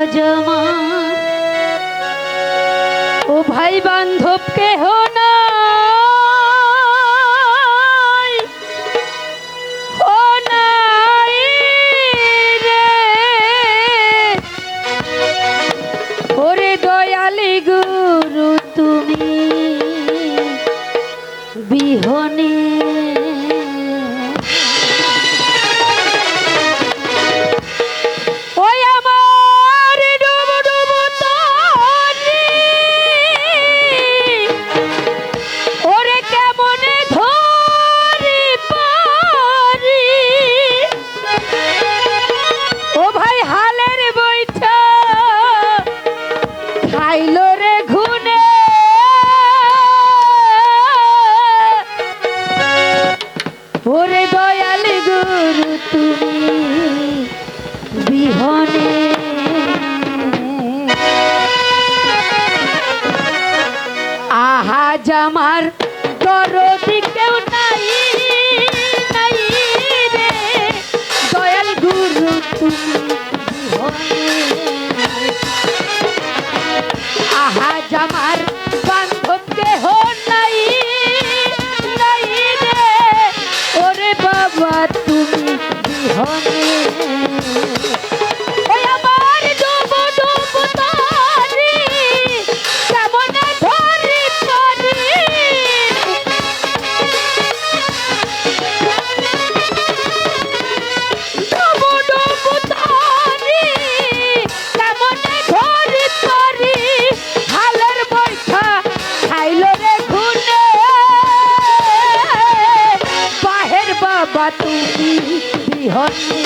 ও ভাই বান্ধব কেহ না তুমি বিহনে। আহাজ আমার তুমি বিহনী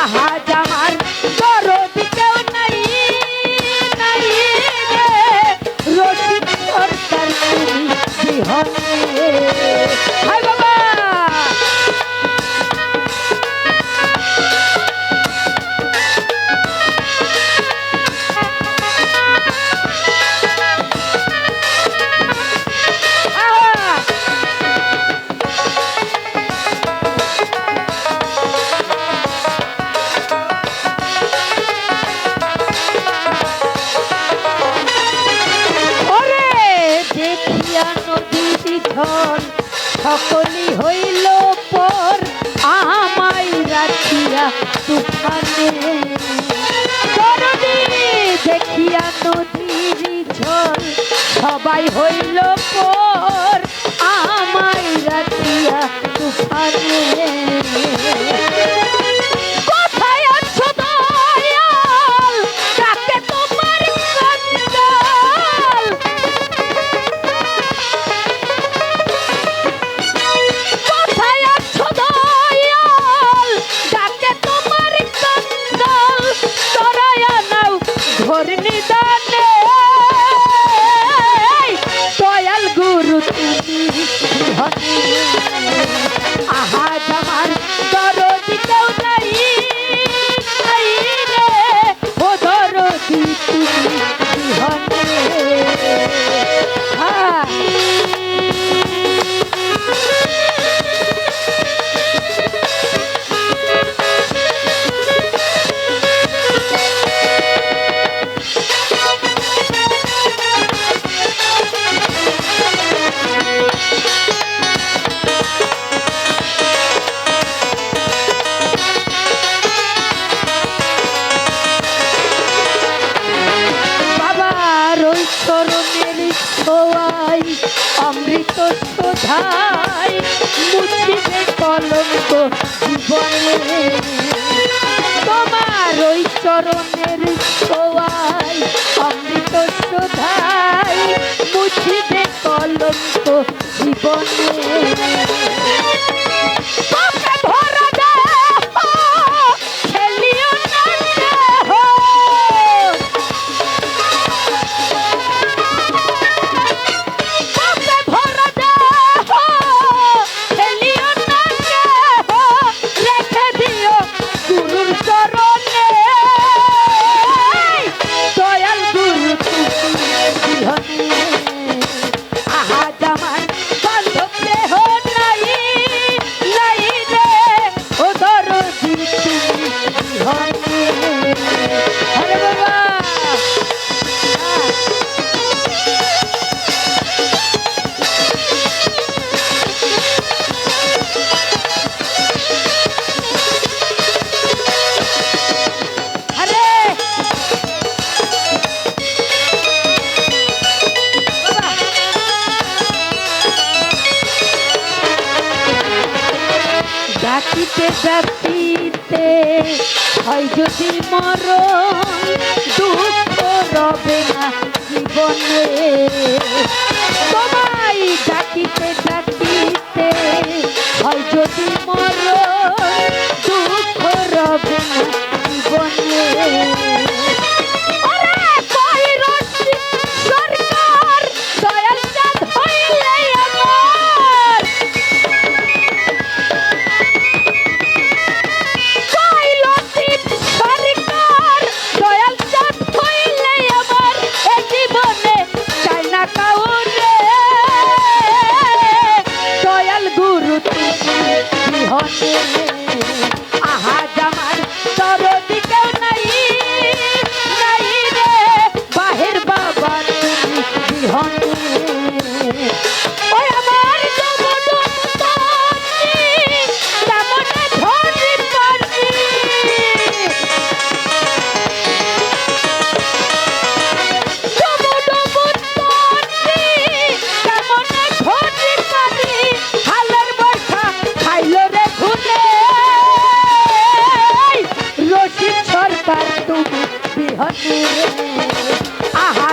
আহা জামার দরদ কেউ নাই নাই রে। রশিদ সরকার তুমি বিহনী জানে। জননী দেখিয়া নদীর ঝড় সবাই হইল পর। আমায় রাখিয়া তুফানে মোর নিদা। যায় মুছিবে কলঙ্ক জীবনে। তোমার ওই চরণের ছোয়ায় অমৃত শোধায় মুছিবে কলঙ্ক জীবনে। কাঁদিতে কাঁদিতে হয় যদি মর দুঃখ রবে না জীবনে। Thank you. ঘটে আহা